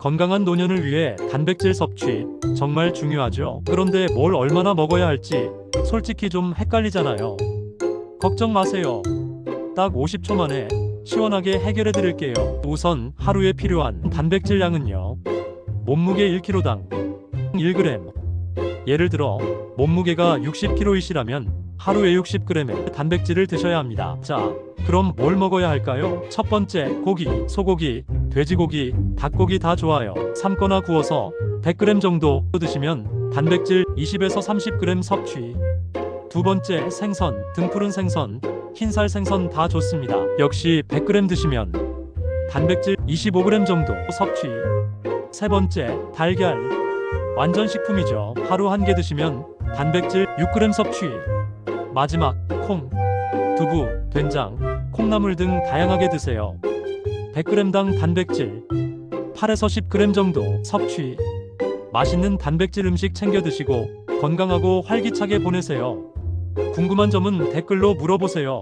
건강한 노년을 위해 단백질 섭취 정말 중요하죠. 그런데 뭘 얼마나 먹어야 할지 솔직히 좀 헷갈리잖아요. 걱정 마세요. 딱 50초 만에 시원하게 해결해 드릴게요. 우선 하루에 필요한 단백질 양은요. 몸무게 1kg당 1g. 예를 들어 몸무게가 60kg이시라면 하루에 60g의 단백질을 드셔야 합니다. 자, 그럼 뭘 먹어야 할까요? 첫 번째, 고기, 소고기, 돼지고기, 닭고기 다 좋아요. 삶거나 구워서 100g 정도 드시면 단백질 20에서 30g 섭취. 두 번째, 생선, 등푸른 생선, 흰살 생선 다 좋습니다. 역시 100g 드시면 단백질 25g 정도 섭취. 세 번째, 달걀. 완전 식품이죠. 하루 한 개 드시면 단백질 6g 섭취. 마지막, 콩, 두부, 된장, 콩나물 등 다양하게 드세요. 100g당 단백질 8에서 10g 정도 섭취. 맛있는 단백질 음식 챙겨 드시고 건강하고 활기차게 보내세요. 궁금한 점은 댓글로 물어보세요.